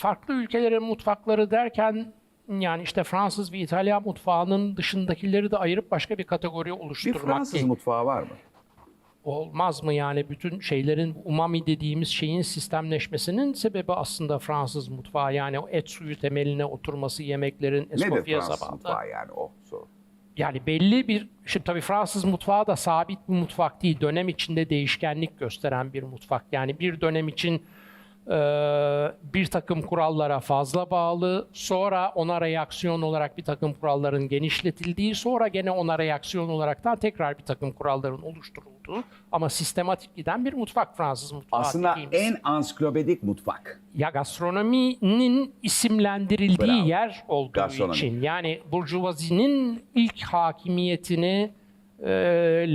farklı ülkelerin mutfakları derken yani işte Fransız ve İtalyan mutfağının dışındakileri de ayırıp başka bir kategori Bir oluşturmak Fransız değil. mutfağı var mı? olmaz mı yani bütün şeylerin umami dediğimiz şeyin sistemleşmesinin sebebi aslında Fransız mutfağı yani o et suyu temeline oturması yemeklerin Nedir Escoffier Fransız mutfağı yani o soru. Yani belli bir şimdi tabii Fransız mutfağı da sabit bir mutfak değil. Dönem içinde değişkenlik gösteren bir mutfak. Yani bir dönem için bir takım kurallara fazla bağlı, sonra ona reaksiyon olarak bir takım kuralların genişletildiği, sonra gene ona reaksiyon olaraktan tekrar bir takım kuralların oluşturulduğu ama sistematik giden bir mutfak Fransız mutfağı Aslında dediğimiz. en ansiklopedik mutfak. Ya gastronominin isimlendirildiği Bravo. yer olduğu Gastronomi. için yani burjuvazinin ilk hakimiyetini e,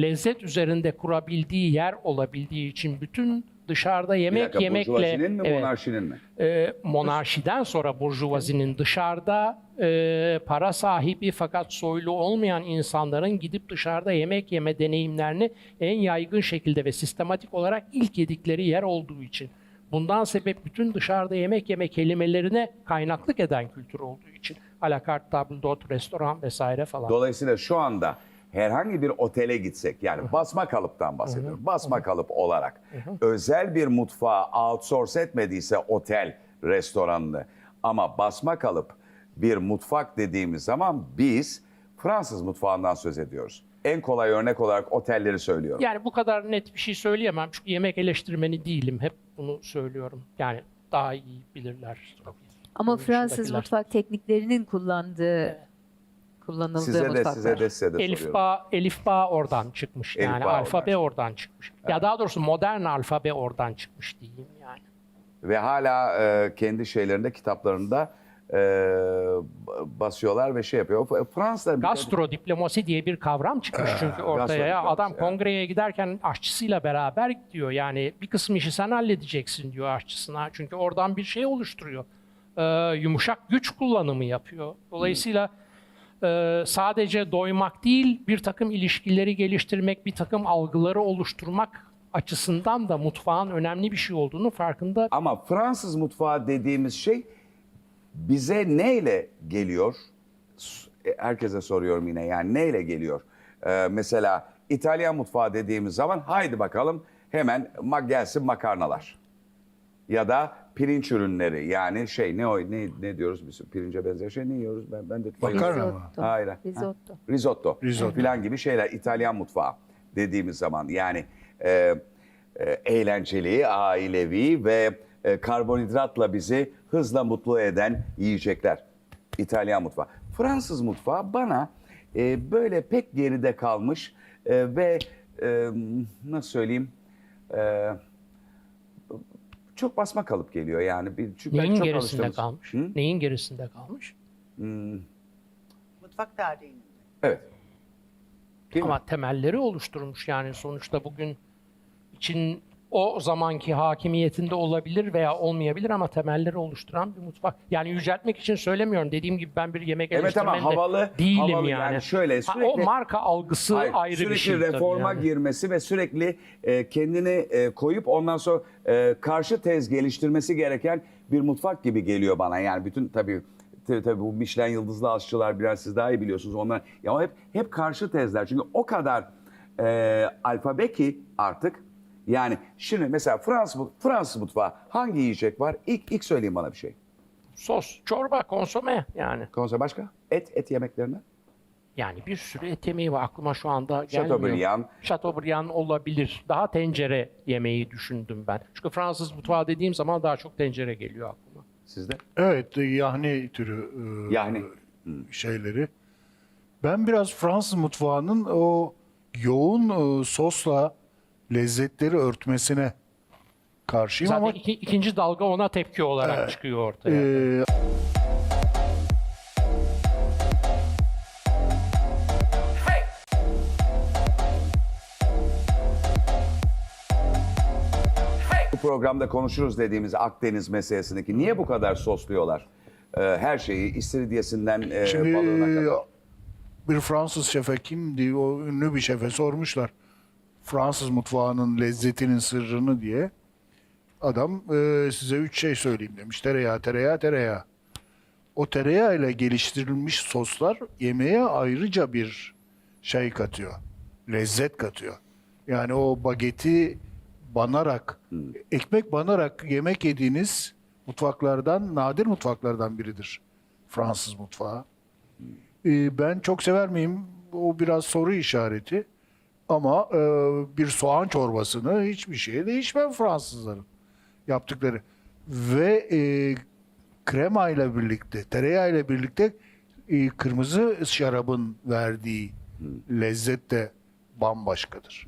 lezzet üzerinde kurabildiği yer olabildiği için bütün dışarıda yemek dakika, yemekle mi Evet. monarşinin mi? e, monarşiden sonra burjuvazinin dışarıda e, para sahibi fakat soylu olmayan insanların gidip dışarıda yemek yeme deneyimlerini en yaygın şekilde ve sistematik olarak ilk yedikleri yer olduğu için. Bundan sebep bütün dışarıda yemek yeme kelimelerine kaynaklık eden kültür olduğu için. Alakart, table d'hôte, restoran vesaire falan. Dolayısıyla şu anda herhangi bir otele gitsek yani basma kalıptan bahsediyorum. Basma kalıp olarak özel bir mutfağı outsource etmediyse otel restoranını ama basma kalıp bir mutfak dediğimiz zaman biz Fransız mutfağından söz ediyoruz. En kolay örnek olarak otelleri söylüyorum. Yani bu kadar net bir şey söyleyemem çünkü yemek eleştirmeni değilim. Hep bunu söylüyorum. Yani daha iyi bilirler. Ama Fransız dışındakiler. mutfak tekniklerinin kullandığı kullanıldığı size de size de size de Elif soruyorum. bağ, elif bağ oradan çıkmış. Elif yani bağ alfabe oradan oradan çıkmış. Ya daha doğrusu modern alfabe oradan çıkmış diyeyim yani. Ve hala e, kendi şeylerinde kitaplarında e, basıyorlar ve şey yapıyor. Fransızlar Gastro diplomasi diye bir kavram çıkmış çünkü ortaya. Ya adam diplomasi, kongreye giderken aşçısıyla beraber gidiyor. Yani bir kısım işi sen halledeceksin diyor aşçısına. Çünkü oradan bir şey oluşturuyor. Ee, yumuşak güç kullanımı yapıyor. Dolayısıyla e, sadece doymak değil bir takım ilişkileri geliştirmek, bir takım algıları oluşturmak açısından da mutfağın önemli bir şey olduğunu farkında Ama Fransız mutfağı dediğimiz şey bize neyle geliyor? E, Herkese soruyorum yine yani neyle geliyor? Ee, mesela İtalyan mutfağı dediğimiz zaman haydi bakalım hemen gelsin makarnalar. Ya da pirinç ürünleri yani şey ne o ne, ne diyoruz biz pirince benzer şey ne yiyoruz ben ben de Makarna mı? Hayır. Risotto. Risotto. Risotto. Filan gibi şeyler İtalyan mutfağı dediğimiz zaman yani e, e, eğlenceli, ailevi ve e, karbonhidratla bizi hızla mutlu eden yiyecekler. İtalyan mutfağı. Fransız mutfağı bana e, böyle pek geride kalmış e, ve e, nasıl söyleyeyim e, çok basma kalıp geliyor yani. Bir, çünkü neyin çok gerisinde alıştığımız- kalmış? Hı? Neyin gerisinde kalmış? Mutfak tarihinin. Evet. Değil mi? Ama temelleri oluşturmuş yani sonuçta bugün için o zamanki hakimiyetinde olabilir veya olmayabilir ama temelleri oluşturan bir mutfak. Yani yüceltmek için söylemiyorum. Dediğim gibi ben bir yemek Evet ama havalı, değilim havalı yani. yani şöyle Ha, sürekli o marka algısı Hayır, ayrı sürekli bir şey tabii reforma yani. girmesi ve sürekli e, kendini e, koyup ondan sonra e, karşı tez geliştirmesi gereken bir mutfak gibi geliyor bana. Yani bütün tabii tabii, tabii bu Michelin yıldızlı aşçılar biraz siz daha iyi biliyorsunuz. Onlar ya hep hep karşı tezler. Çünkü o kadar e, alfabe ki artık yani şimdi mesela Fransız Fransız mutfağı hangi yiyecek var? İlk ilk söyleyin bana bir şey. Sos, çorba, konsome yani. Konser başka? Et et yemeklerine. Yani bir sürü et yemeği var. Aklıma şu anda gelmiyor. Chateaubriand. Chateaubriand olabilir. Daha tencere yemeği düşündüm ben. Çünkü Fransız mutfağı dediğim zaman daha çok tencere geliyor aklıma. Sizde? Evet, yahni türü e, Yahni. şeyleri. Ben biraz Fransız mutfağının o yoğun e, sosla lezzetleri örtmesine karşıyım Zaten ama iki- ikinci dalga ona tepki olarak çıkıyor ortaya. e, Bu programda konuşuruz dediğimiz Akdeniz meselesindeki niye bu kadar sosluyorlar? Ee, her şeyi istiridyesinden e, şimdi balığına kadar. bir Fransız şefe kimdi? O ünlü bir şefe sormuşlar. Fransız mutfağının lezzetinin sırrını diye. Adam e, size üç şey söyleyeyim demiş. Tereyağı, tereyağı, tereyağı. O tereyağı ile geliştirilmiş soslar yemeğe ayrıca bir şey katıyor. Lezzet katıyor. Yani o bageti banarak, ekmek banarak yemek yediğiniz mutfaklardan, nadir mutfaklardan biridir. Fransız mutfağı. Ee, ben çok sever miyim? O biraz soru işareti. Ama e, bir soğan çorbasını hiçbir şeye değişmem Fransızların yaptıkları. Ve e, krema ile birlikte, tereyağı ile birlikte e, kırmızı şarabın verdiği lezzet de bambaşkadır.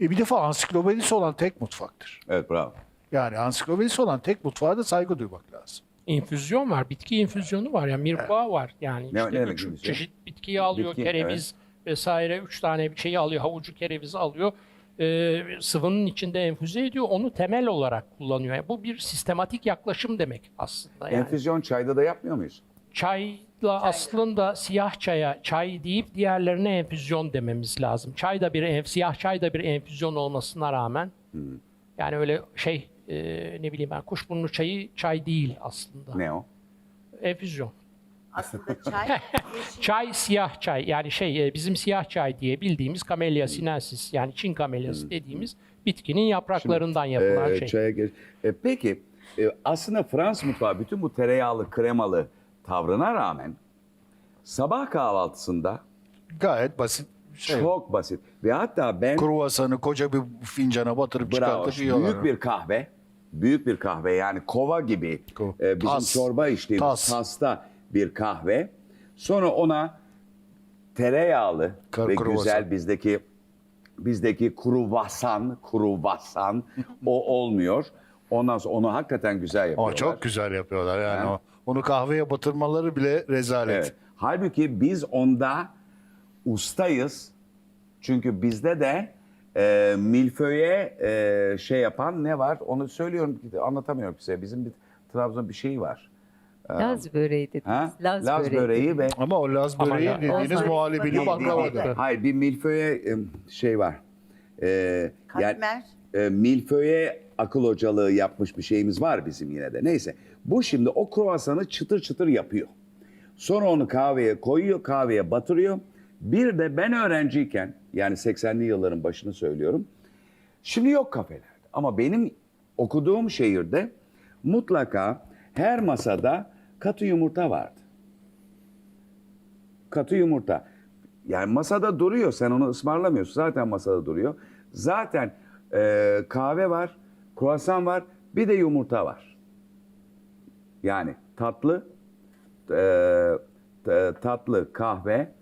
E, bir defa ansiklopedisi olan tek mutfaktır. Evet bravo. Yani ansiklopedisi olan tek mutfağa da saygı duymak lazım. infüzyon var, bitki infüzyonu var. Yani mirpa var. Yani Ne- işte ne demek üç infüzyon? çeşit bitkiyi alıyor, Bitki, kereviz vesaire üç tane bir şeyi alıyor, havucu kerevizi alıyor. Ee, sıvının içinde enfüze ediyor, onu temel olarak kullanıyor. Yani bu bir sistematik yaklaşım demek aslında. Yani Enfüzyon çayda da yapmıyor muyuz? çayla aslında siyah çaya çay deyip diğerlerine enfüzyon dememiz lazım. Çay da bir enf- siyah çay da bir enfüzyon olmasına rağmen yani öyle şey e, ne bileyim ben kuşburnu çayı çay değil aslında. Ne o? Enfüzyon. Aslında çay yeşil Çay siyah çay yani şey e, bizim siyah çay diye bildiğimiz Camellia sinensis yani Çin kamelyası dediğimiz bitkinin yapraklarından yapılan Ee, şey. Çaya geç. E, peki e, aslında Fransız mutfağı bütün bu tereyağlı kremalı tavrına rağmen sabah kahvaltısında Gayet basit. Şey, çok basit ve hatta ben Kruvasanı koca bir fincana batırıp bravo çıkartıp yiyorlar. büyük bir kahve büyük bir kahve yani kova gibi Ko- e, bizim Tas. çorba içtiğimiz Tas. tasta bir kahve sonra ona tereyağlı Kar- ve kruvasan. güzel bizdeki bizdeki kruvasan kruvasan o olmuyor. Ondan sonra onu hakikaten güzel yapıyorlar. Ama çok güzel yapıyorlar yani. O. Onu kahveye batırmaları bile rezalet. Evet. Halbuki biz onda ustayız. Çünkü bizde de e, milföye e, şey yapan ne var? Onu söylüyorum anlatamıyorum size. Bizim bir Trabzon bir şeyi var. Laz böreği dediniz. Ha? Laz, Laz böreği. böreği ve Ama o Laz Ama böreği ya- dediğiniz muhallebili böreği- baklavadır. Hayır bir milföye e, şey var. E, yani, katmer. e, milföye akıl hocalığı yapmış bir şeyimiz var bizim yine de. Neyse bu şimdi o kruvasanı çıtır çıtır yapıyor. Sonra onu kahveye koyuyor, kahveye batırıyor. Bir de ben öğrenciyken yani 80'li yılların başını söylüyorum. Şimdi yok kafelerde ama benim okuduğum şehirde mutlaka her masada katı yumurta vardı. Katı yumurta. Yani masada duruyor sen onu ısmarlamıyorsun zaten masada duruyor. Zaten e, kahve var, kruvasan var bir de yumurta var. Yani tatlı, e, tatlı kahve,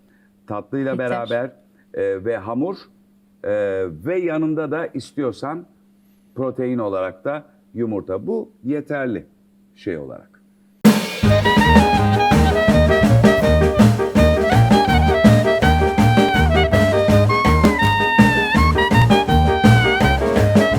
tatlıyla Bitter. beraber e, ve hamur e, ve yanında da istiyorsan protein olarak da yumurta. Bu yeterli şey olarak.